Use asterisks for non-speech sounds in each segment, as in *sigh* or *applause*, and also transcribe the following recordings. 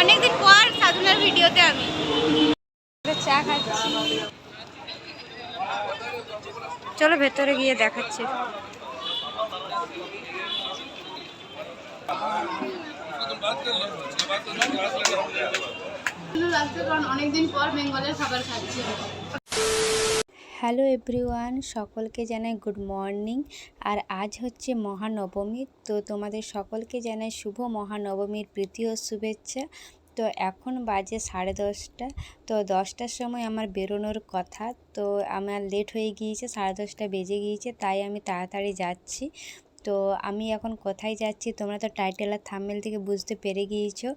অনেকদিন পর সাধনার ভিডিওতে আমি। চা খাচ্ছি। চলো ভেতরে গিয়ে দেখাচ্ছি। লাগছে কারণ অনেকদিন পর বেঙ্গলের খাবার খাচ্ছি। হ্যালো এভরিওয়ান, সকলকে জানাই গুড মর্নিং। আর আজ হচ্ছে মহানবমী, তো তোমাদের সকলকে জানাই শুভ মহানবমীর প্রীতি ও শুভেচ্ছা। তো এখন বাজে সাড়ে দশটা, তো দশটার সময় আমার বেরোনোর কথা। তো আমার লেট হয়ে গিয়েছে, সাড়ে দশটা বেজে গিয়েছে, তাই আমি তাড়াতাড়ি যাচ্ছি। তো আমি এখন কোথায় যাচ্ছি, তোমরা তো টাইটেল আর থাম্বেল থেকে বুঝতে পেরে গিয়েছো।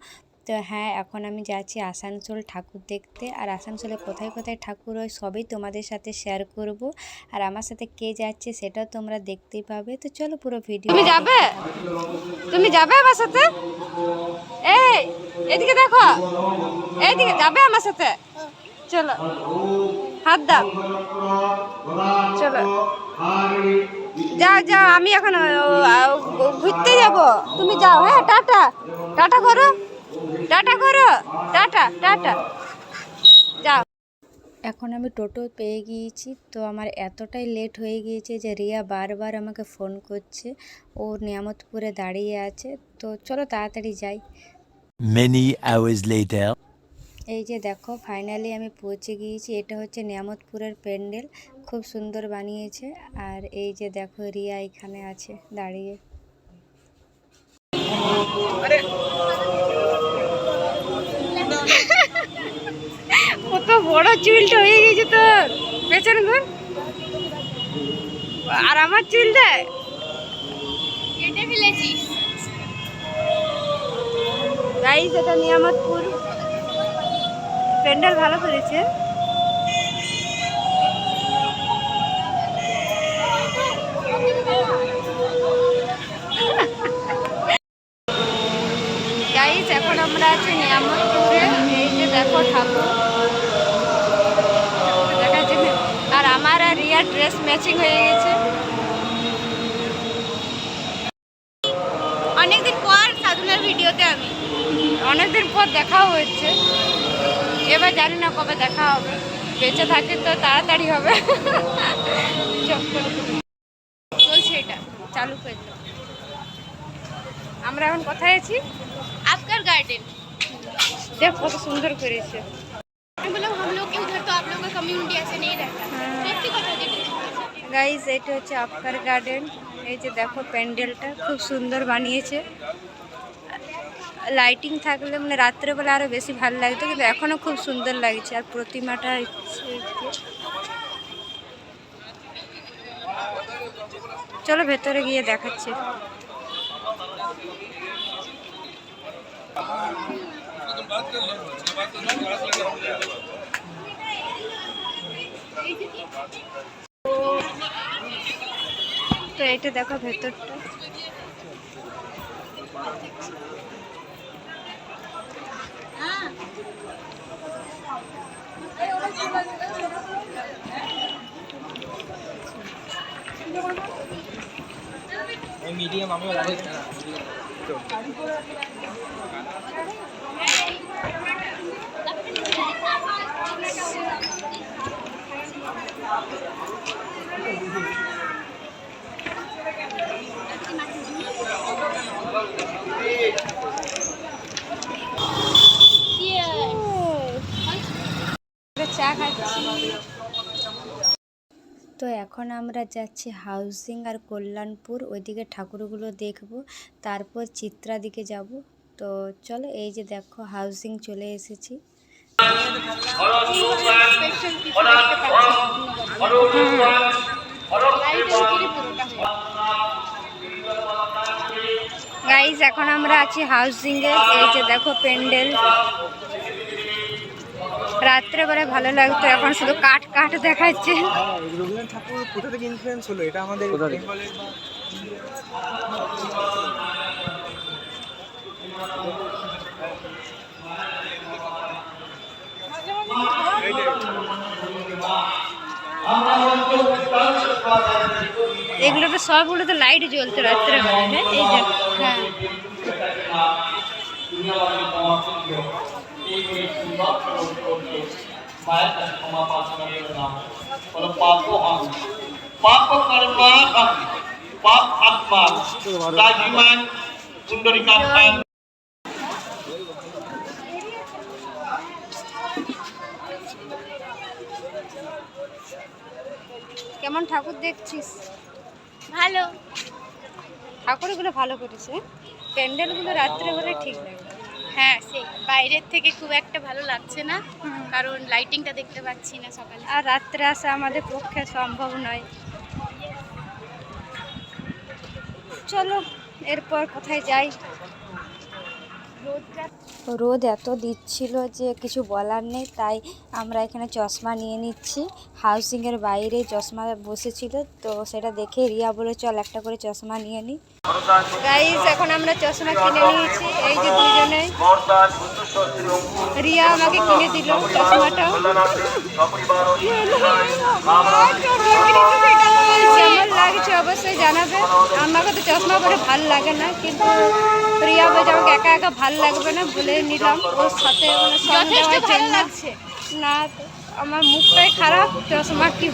তো হ্যাঁ এখন আমি যাচ্ছি আসানসোল ঠাকুর দেখতে। আর আসানসোলে কোথায় কোথায় ঠাকুর হয় সবই তোমাদের সাথে শেয়ার করব। আর আমার সাথে কে যাচ্ছে সেটাও তোমরা দেখতেই পাবে। তো চলো পুরো ভিডিও তুমি যাবে? তুমি যাবে আমার সাথে? এই এদিকে দেখো। এইদিকে যাবে আমার সাথে? চলো। হাত দাও। চলো। যাও যাও আমি এখন ঘুরতে যাব। তুমি যাও হ্যাঁ টাটা। টাটা করো। টাটা করো। Tata tata. যাও। এখন আমি টোটো পেয়ে গিয়েছি তো আমার এতটাই লেট হয়ে গিয়েছে যে রিয়া বারবার আমাকে ফোন করছে। ও নিয়ামতপুরে দাঁড়িয়ে আছে তো চলো তাড়াতাড়ি যাই। Many hours later. এই যে দেখো ফাইনালি আমি পৌঁছে গিয়েছি। এটা হচ্ছে নিয়ামতপুরের প্যান্ডেল খুব সুন্দর বানিয়েছে। আর এই যে দেখো রিয়া এখানে আছে দাঁড়িয়ে কত বড় চুলটা হয়ে গেছে তোর। পেছন ঘুর। আর আমার চুলটা? কেটে ফেলেছিস। গাইস এটা নিয়ামতপুর প্যান্ডেল ভালো করেছে। ম্যাচিং হয়ে গেছে অনেকদিন পর সাধনার ভিডিওতে আমি অনেকদিন পর দেখাও হচ্ছে এবার জানি না কবে দেখা হবে বেঁচে থাকে তো তাড়াতাড়ি হবে চট করে। চলছে এটা চালু করে দাও। আমরা এখন কোথায় আছি आपकर गार्डन দেখ কত সুন্দর করেছে मतलब हम लोग के उधर तो आप लोगों का कम्युनिटी ऐसे नहीं रहता গাইজ এটা হচ্ছে আফকার গার্ডেন এই যে দেখো প্যান্ডেলটা, খুব সুন্দর বানিয়েছে। লাইটিং থাকলে মানে রাত্রেবেলা আরও বেশি ভালো লাগতো, কিন্তু এখনও খুব সুন্দর লাগছে। আর প্রতিমাটা চলো ভেতরে গিয়ে দেখাচ্ছে। তো এটা দেখো ভেতরটা। মিডিয়াম আমিও লাগে চা খাচ্ছি তো এখন আমরা যাচ্ছি হাউসিং আর কল্যাণপুর ওইদিকে ঠাকুরগুলো দেখব তারপর চিত্রা দিকে যাব তো চলো এই যে দেখো হাউসিং চলে এসেছি গাইস এখন আমরা আছি হাউসিং এ। এই যে দেখো প্যান্ডেল। রাত্রেবেলা ভালো লাগতো, এখন শুধু কাঠ কাঠ দেখাচ্ছে। রবীন্দ্রনাথ ঠাকুর কোথা থেকে? ইনফ্লুয়েন্স হলো এটা আমাদের এগুলো তো সবগুলো তো লাইট জ্বলতো রাত্রে হ্যাঁ হ্যাঁ? পাপ সুন্দরিকাত্মান কেমন ঠাকুর দেখছিস? ভালো। ঠাকুরগুলো ভালো করেছে। প্যান্ডেলগুলো রাত্রে হলে ঠিক লাগে হ্যাঁ সেই বাইরের থেকে খুব একটা ভালো লাগছে না। কারণ লাইটিংটা দেখতে পাচ্ছি না সকালে। আর রাত্রে আসা আমাদের পক্ষে সম্ভব নয়। চলো এরপর কোথায় যাই? রোদ এত দিচ্ছিল যে কিছু বলার নেই, তাই আমরা এখানে চশমা নিয়ে নিচ্ছি। হাউসিংয়ের বাইরে চশমা বসেছিল, তো সেটা দেখে রিয়া বলে চল একটা করে চশমা নিয়ে নিই গাইস এখন আমরা চশমা কিনে নিয়েছি, এই যে দুজনে। রিয়া আমাকে কিনে দিল চশমাটা। লাগছে, অবশ্যই জানাবে। আমাকে তো চশমা পরে ভালো লাগে না, কিন্তু রিয়া বলছে আমাকে একা একা ভালো লাগবে না বলে নিলাম। ওর সাথে মানে সঙ্গে ভালো লাগছে। না আমার মুখটাই খারাপ চশমা কি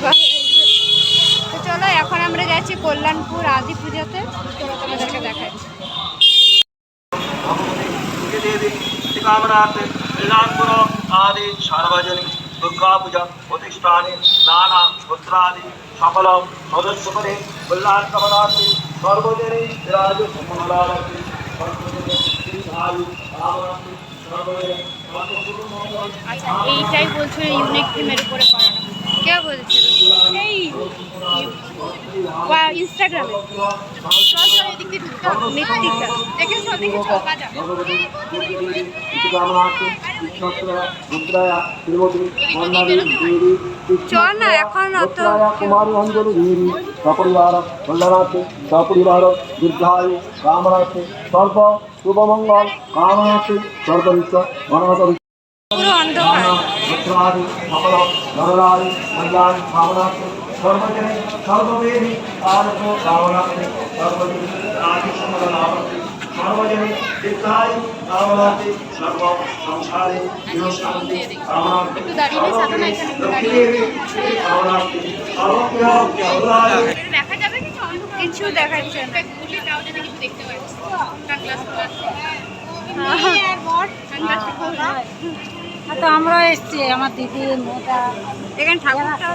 তো চলো এখন আমরা যাচ্ছি কল্যাণপুর আদি পুজোতে। চলো তোমাদেরকে দেখাচ্ছি আদি সার্বজনীন দুর্গা পূজা প্রতিষ্ঠানে নানা পুত্রাদি সকল সদস্য করে কল্যাণ কামনাথে সর্বজনী রাজ মঙ্গলারতি আচ্ছা এইটাই বলছো ইউনিক থিমের উপরে করানো কে বলছিল? এই ইনস্টাগ্রামে মৃত্তিকা দেখে সব দেখে বাজা। চ না এখন অত কুমারী অঞ্জলি দেবী সপরিবার কল্যাণার্থে সপরিবার দীর্ঘায়ু কামনার্থে সর্ব শুভমঙ্গল কামনার্থে সর্বরিত অন্ধকার। ভদ্রাদি সকল নরনারী কল্যাণ কামনার্থে সর্বজনে সর্ববেদী আরত কামনার্থে সর্বজনে আদি সমলাভে সর্বজনে দীর্ঘায়ু কামনার্থে সর্ব সংসারে গৃহ শান্তি কামনার্থে দাঁড়িয়ে নেই, সাধনা এখানে একটু দাঁড়িয়ে? লক্ষ্মী কামনার্থে সর্বপ্রিয় কল্যাণ দেখা যাবে কিছু? অন্ধকার কিছু দেখাচ্ছে না গুলি তাও কিছু দেখতে পাচ্ছি। সানগ্লাস তো আমরা এসছি আমার দিদি মেয়েটা এখানে ঠাকুরটাও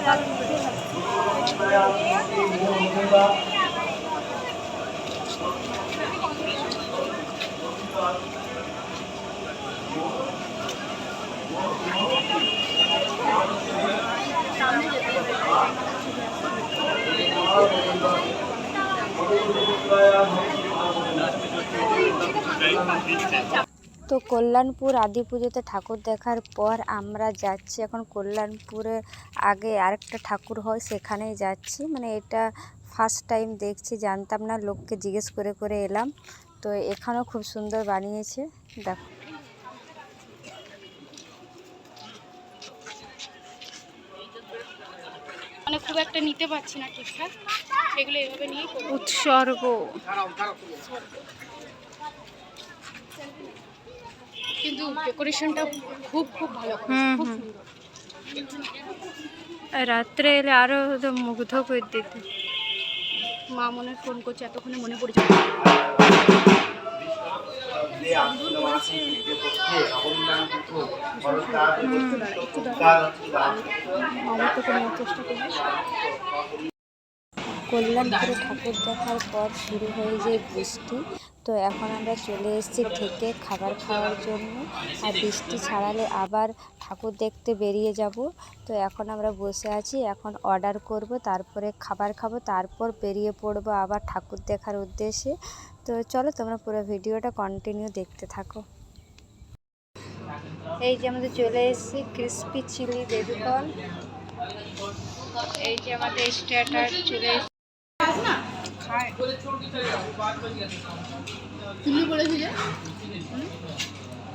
তো কল্যাণপুর আদি পুজোতে ঠাকুর দেখার পর আমরা যাচ্ছি। এখন কল্যাণপুরে আগে আরেকটা ঠাকুর হয়, সেখানেই যাচ্ছি। মানে এটা ফার্স্ট টাইম দেখছি, জানতাম না, লোককে জিজ্ঞেস করে করে এলাম। তো এখানেও খুব সুন্দর বানিয়েছে, দেখো। মানে খুব একটা নিতে পারছি না ঠিকঠাক। সেগুলো এভাবে নিয়ে উৎসর্গ। কিন্তু ডেকোরেশনটা খুব খুব ভালো হুম খুব হুম। সুন্দর। রাত্রে এলে আরও মুগ্ধ করে দিতে। মা মনে ফোন করছে এতক্ষণে মনে পড়েছে কল্যাণপুরে ঠাকুর দেখার পর শুরু হয়ে যায় বৃষ্টি। তো এখন আমরা চলে এসেছি থেকে খাবার খাওয়ার জন্য। আর বৃষ্টি ছাড়ালে আবার ঠাকুর দেখতে বেরিয়ে যাব। তো এখন আমরা বসে আছি, এখন অর্ডার করব, তারপরে খাবার খাব, তারপর বেরিয়ে পড়ব আবার ঠাকুর দেখার উদ্দেশ্যে। তো চলো তোমরা পুরো ভিডিওটা কন্টিনিউ দেখতে থাকো। এই যে আমাদের চলে এসেছি ক্রিসপি চিলি বেবিকর্ন এই যে আমাদের স্টার্টার চলে যে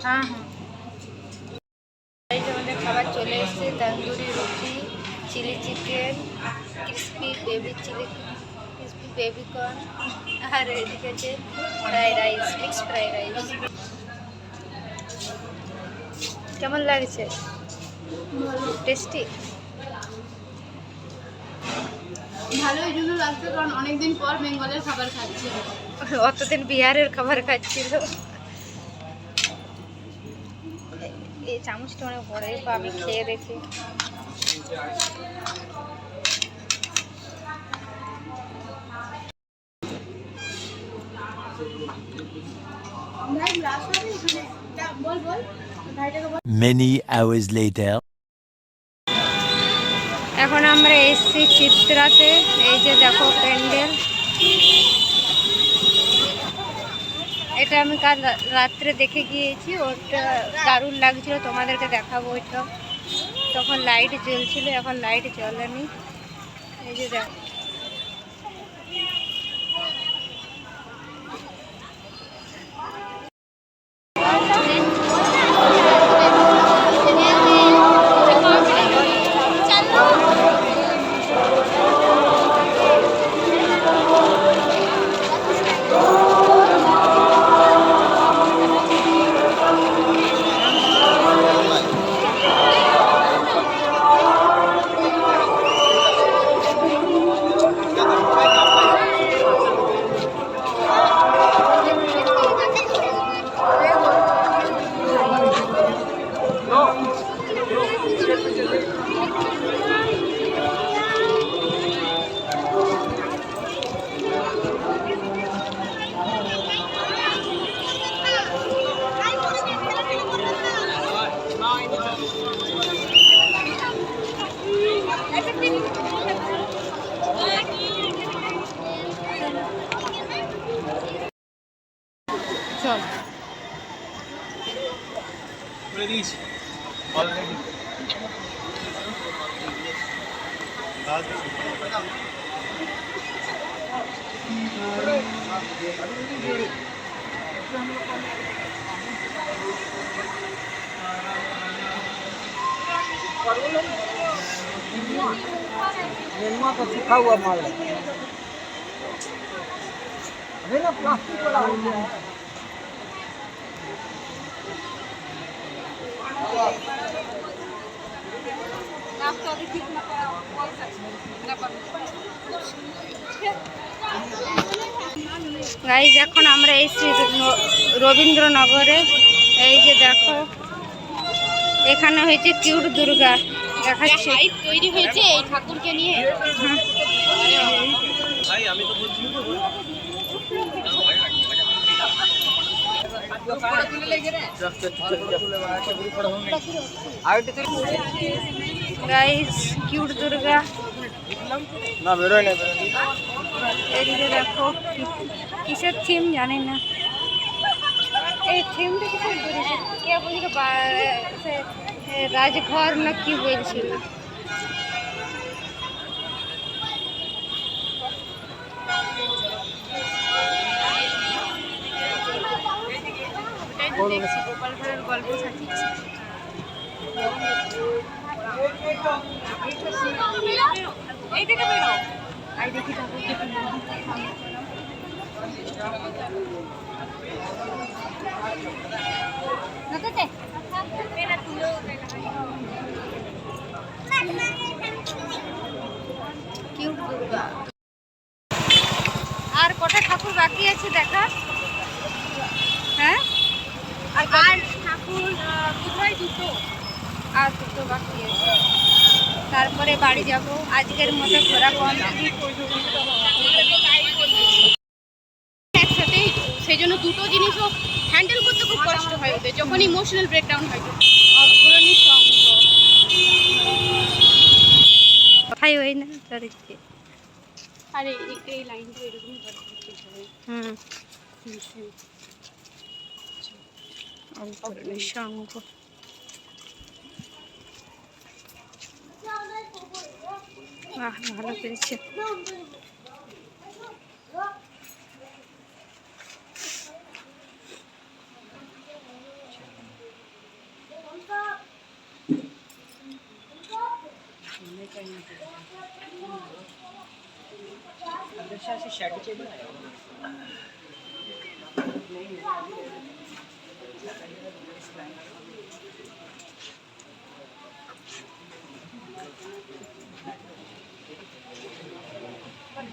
হ্যাঁ হ্যাঁ। এই যে আমাদের খাবার চলে এসেছে tandoori roti chilli chicken crispy baby chilli crispy baby corn আর এদিকে আছে fried rice mix fried rice. কেমন লাগছে? টেস্টি ভালো এই জন্য লাগছে কারণ অনেকদিন পর বেঙ্গলের খাবার খাচ্ছি। অতদিন বিহারের খাবার খাচ্ছিল। এই চামচটা অনেক বড় এরপর আমি খেয়ে দেখি। Many hours later. এখন আমরা এসছি চিত্রাতে, এই যে দেখো প্যান্ডেল। এটা আমি কাল রাত্রে দেখে গিয়েছি, ওটা দারুণ লাগছিল, তোমাদেরকে দেখাবো ওইটা। তখন লাইট জ্বলছিল, এখন লাইট জ্বলেনি। এই যে দেখো નિર્મા તો સુખાવવા મળે હવે ને પ્લાસ્ટિક વાળા આવી ગયા গাইজ এখন আমরা এই শ্রী রবীন্দ্রনগরে, এই যে দেখো, এখানে হয়েছে কিউট দুর্গা। দেখাচ্ছি তৈরি হয়েছে এই ঠাকুরকে নিয়ে। Guys cute Durga. না বেরোয় না এদিকে দেখো কিসের থিম জানি না। এই থিমটা কিসের কে বলছে বা- সে- এ, রাজঘর না কি বলছিল ওটাই তো দেখছি গোপালপুরের গল্প সাজিয়েছে এই থেকে বেরো আই দেখি ঠাকুরকে কিউট দুর্গা আর কটা ঠাকুর বাকি আছে দেখা? হ্যাঁ? আর ঠাকুর কোথায় দুটো? আর দুটো বাকি আছে। তারপরে বাড়ি যাব। আজকের মতো ঘোরা কমপ্লিট একসাথেই। সেই জন্য দুটো জিনিসও হ্যান্ডেল করতে খুব কষ্ট হয় ওদের যখন ইমোশনাল ব্রেকডাউন হয়। অগ্রণী সংঘ কথাই হয় না আরে এই- লাইনটা। হুম। অগ্রণী ভালো পেরেছে Cheryl did well.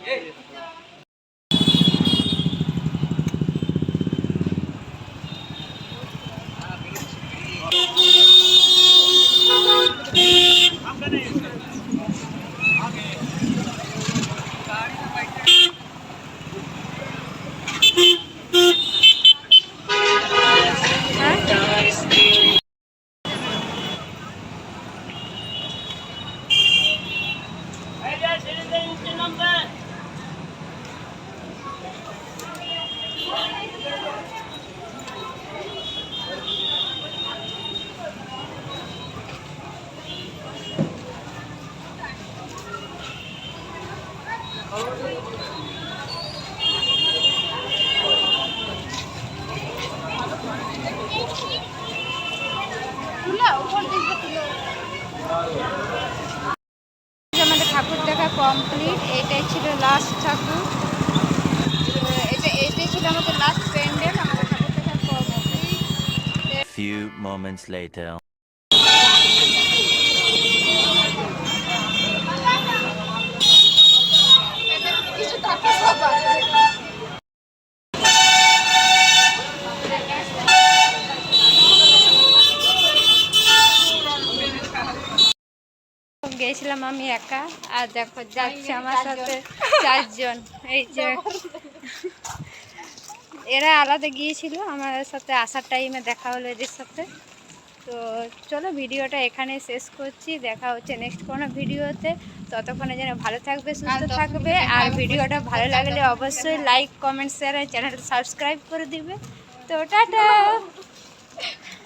Yeah. আমাদের ঠাকুর দেখা কমপ্লিট এটাই ছিল লাস্ট ঠাকুর এটা এটাই ছিল আমাদের লাস্ট প্যান্ডেল আমাদের ঠাকুর দেখা কমপ্লিট Few moments later. গেছিলাম আমি একা আর দেখো যাচ্ছে আমার সাথে চারজন। এই যে *laughs* এরা আলাদা গিয়েছিল আমার সাথে আসার টাইমে দেখা হলো এদের সাথে। তো চলো ভিডিওটা এখানে শেষ করছি দেখা হচ্ছে নেক্সট কোনো ভিডিওতে। ততক্ষণে যেন ভালো থাকবে সুস্থ থাকবে আর ভিডিওটা ভালো লাগলে অবশ্যই লাইক কমেন্ট শেয়ার আর চ্যানেলটা সাবস্ক্রাইব করে দিবে। তো টাটা! *laughs*